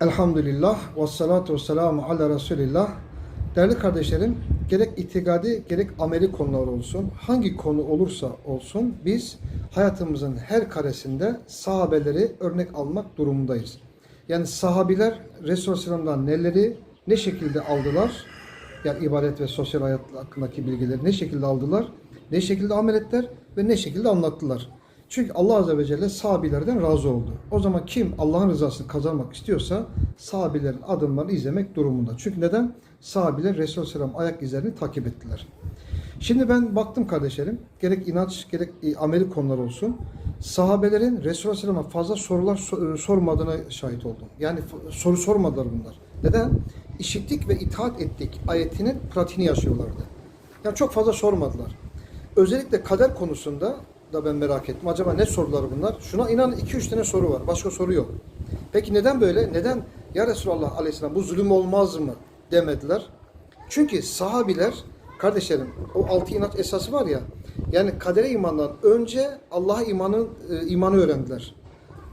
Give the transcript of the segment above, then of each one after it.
Elhamdülillah ve salatu ve selamu ala Resulillah. Değerli kardeşlerim, gerek itikadi gerek ameli konular olsun, hangi konu olursa olsun biz hayatımızın her karesinde sahabeleri örnek almak durumundayız. Yani sahabiler Aleyhisselam'dan neleri ne şekilde aldılar, yani ibadet ve sosyal hayat hakkındaki bilgileri ne şekilde aldılar, ne şekilde amel ettiler ve ne şekilde anlattılar. Çünkü Allah Azze ve Celle sahabilerden razı oldu. O zaman kim Allah'ın rızasını kazanmak istiyorsa sahabilerin adımlarını izlemek durumunda. Çünkü neden? Sahabiler Resulullah Aleyhisselam ayak izlerini takip ettiler. Şimdi ben baktım kardeşlerim, gerek inanç gerek e, ameli konular olsun. Sahabelerin Resulullah Aleyhisselam'a fazla sorular so- e, sormadığına şahit oldum. Yani soru sormadılar bunlar. Neden? İşittik ve itaat ettik ayetinin pratiğini yaşıyorlardı. Yani çok fazla sormadılar. Özellikle kader konusunda da ben merak ettim. Acaba ne sorular bunlar? Şuna inan 2-3 tane soru var. Başka soru yok. Peki neden böyle? Neden ya Resulallah aleyhisselam bu zulüm olmaz mı demediler? Çünkü sahabiler kardeşlerim o altı inat esası var ya yani kadere imandan önce Allah'a imanın e, imanı öğrendiler.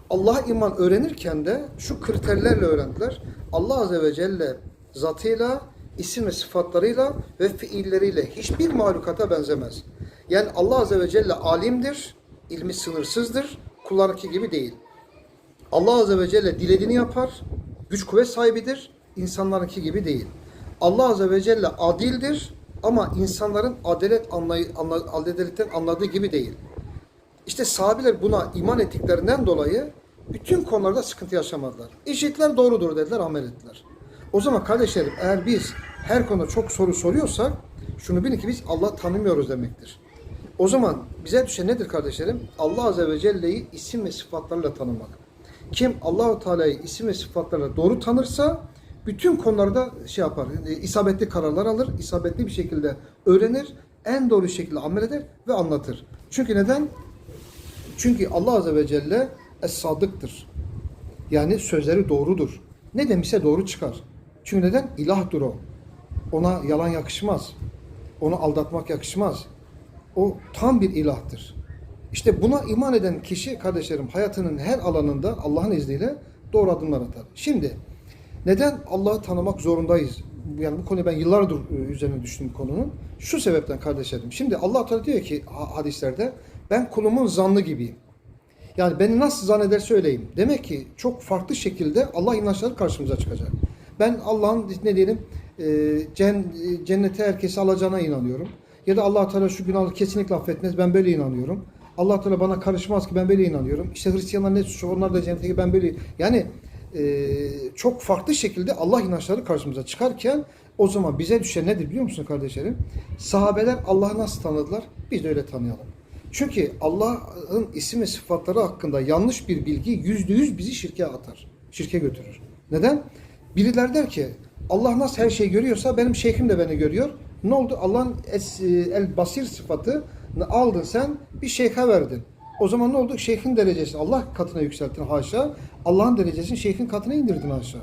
Allah'a iman öğrenirken de şu kriterlerle öğrendiler. Allah Azze ve Celle zatıyla, isim ve sıfatlarıyla ve fiilleriyle hiçbir mahlukata benzemez. Yani Allah Azze ve Celle alimdir, ilmi sınırsızdır, kullarınki gibi değil. Allah Azze ve Celle dilediğini yapar, güç kuvvet sahibidir, insanlarınki gibi değil. Allah Azze ve Celle adildir ama insanların adalet anlay anla, adaletten anladığı gibi değil. İşte sahabiler buna iman ettiklerinden dolayı bütün konularda sıkıntı yaşamadılar. İşitler doğrudur dediler, amel ettiler. O zaman kardeşlerim eğer biz her konuda çok soru soruyorsak şunu bilin ki biz Allah tanımıyoruz demektir. O zaman bize düşen nedir kardeşlerim? Allah Azze ve Celle'yi isim ve sıfatlarla tanımak. Kim Allahu Teala'yı isim ve sıfatlarla doğru tanırsa bütün konularda şey yapar, e, isabetli kararlar alır, isabetli bir şekilde öğrenir, en doğru şekilde amel eder ve anlatır. Çünkü neden? Çünkü Allah Azze ve Celle es-sadıktır. Yani sözleri doğrudur. Ne demişse doğru çıkar. Çünkü neden? İlahdır o. Ona yalan yakışmaz. Onu aldatmak yakışmaz. O tam bir ilahtır. İşte buna iman eden kişi kardeşlerim hayatının her alanında Allah'ın izniyle doğru adımlar atar. Şimdi neden Allah'ı tanımak zorundayız? Yani bu konuyu ben yıllardır e, üzerine düştüm konunun. Şu sebepten kardeşlerim. Şimdi Allah Teala diyor ki ha- hadislerde ben kulumun zannı gibiyim. Yani beni nasıl zannederse öyleyim. Demek ki çok farklı şekilde Allah inançları karşımıza çıkacak. Ben Allah'ın ne diyelim e, e, cennete herkesi alacağına inanıyorum. Ya da Allah Teala şu günahı kesinlikle affetmez. Ben böyle inanıyorum. Allah Teala bana karışmaz ki ben böyle inanıyorum. İşte Hristiyanlar ne suçu onlar da cennete ben böyle yani e, çok farklı şekilde Allah inançları karşımıza çıkarken o zaman bize düşen nedir biliyor musun kardeşlerim? Sahabeler Allah'ı nasıl tanıdılar? Biz de öyle tanıyalım. Çünkü Allah'ın isim ve sıfatları hakkında yanlış bir bilgi yüzde yüz bizi şirke atar. Şirke götürür. Neden? Biriler der ki Allah nasıl her şeyi görüyorsa benim şeyhim de beni görüyor. Ne oldu? Allah'ın es- el basir sıfatını aldın sen bir şeyhe verdin. O zaman ne oldu? Şeyhin derecesini Allah katına yükselttin haşa. Allah'ın derecesini şeyhin katına indirdin haşa.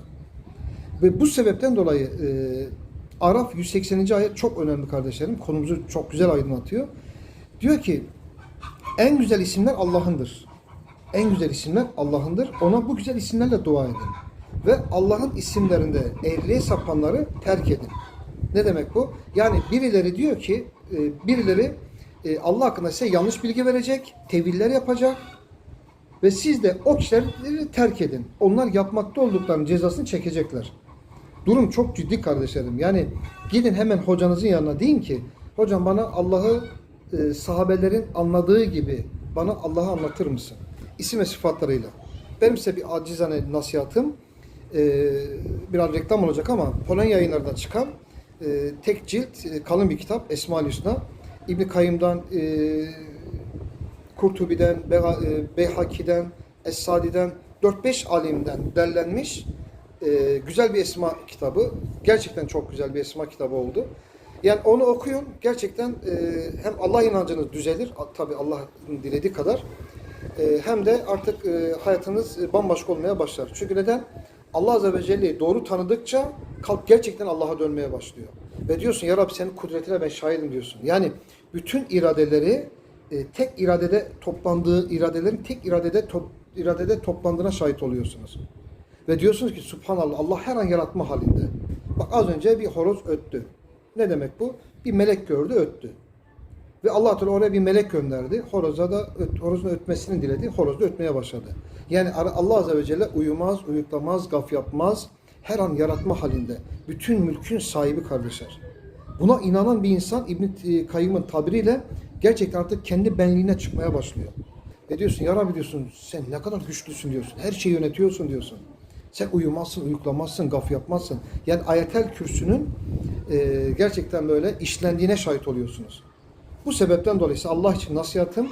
Ve bu sebepten dolayı e, Araf 180. ayet çok önemli kardeşlerim. Konumuzu çok güzel aydınlatıyor. Diyor ki en güzel isimler Allah'ındır. En güzel isimler Allah'ındır. Ona bu güzel isimlerle dua edin. Ve Allah'ın isimlerinde eğriliğe sapanları terk edin. Ne demek bu? Yani birileri diyor ki e, birileri e, Allah hakkında size yanlış bilgi verecek, teviller yapacak ve siz de o kişileri terk edin. Onlar yapmakta olduklarının cezasını çekecekler. Durum çok ciddi kardeşlerim. Yani gidin hemen hocanızın yanına deyin ki hocam bana Allah'ı e, sahabelerin anladığı gibi bana Allah'ı anlatır mısın? İsim ve sıfatlarıyla. Benim size bir acizane nasihatım biraz reklam olacak ama Polonya yayınlarından çıkan e, tek cilt e, kalın bir kitap Esma-ül Hüsna. İbn Kayyım'dan e, Kurtubi'den, Beha- e, Beyhaki'den, Es-Sadi'den 4-5 alimden derlenmiş e, güzel bir esma kitabı. Gerçekten çok güzel bir esma kitabı oldu. Yani onu okuyun. Gerçekten e, hem Allah inancınız düzelir. Tabi Allah'ın dilediği kadar. E, hem de artık e, hayatınız e, bambaşka olmaya başlar. Çünkü neden? Allah Azze ve Celle'yi doğru tanıdıkça kalp gerçekten Allah'a dönmeye başlıyor. Ve diyorsun ya Rabbi senin kudretine ben şahidim diyorsun. Yani bütün iradeleri e, tek iradede toplandığı iradelerin tek iradede top, iradede toplandığına şahit oluyorsunuz. Ve diyorsunuz ki Subhanallah Allah her an yaratma halinde. Bak az önce bir horoz öttü. Ne demek bu? Bir melek gördü öttü. Ve Allah Teala oraya bir melek gönderdi. Horoza da horozun ötmesini diledi. Horoz da ötmeye başladı. Yani Allah Azze ve Celle uyumaz, uyuklamaz, gaf yapmaz. Her an yaratma halinde. Bütün mülkün sahibi kardeşler. Buna inanan bir insan İbn Kayyım'ın tabiriyle gerçekten artık kendi benliğine çıkmaya başlıyor. Ve diyorsun ya Rabbi diyorsun sen ne kadar güçlüsün diyorsun. Her şeyi yönetiyorsun diyorsun. Sen uyumazsın, uyuklamazsın, gaf yapmazsın. Yani ayetel kürsünün e, gerçekten böyle işlendiğine şahit oluyorsunuz. Bu sebepten dolayı Allah için nasihatım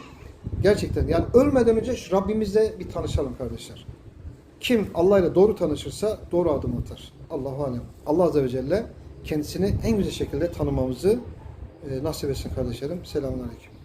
gerçekten yani ölmeden önce Rabbimizle bir tanışalım kardeşler. Kim Allah ile doğru tanışırsa doğru adım atar. Allahu alem. Allah azze ve celle kendisini en güzel şekilde tanımamızı e, nasip etsin kardeşlerim. Selamun aleyküm.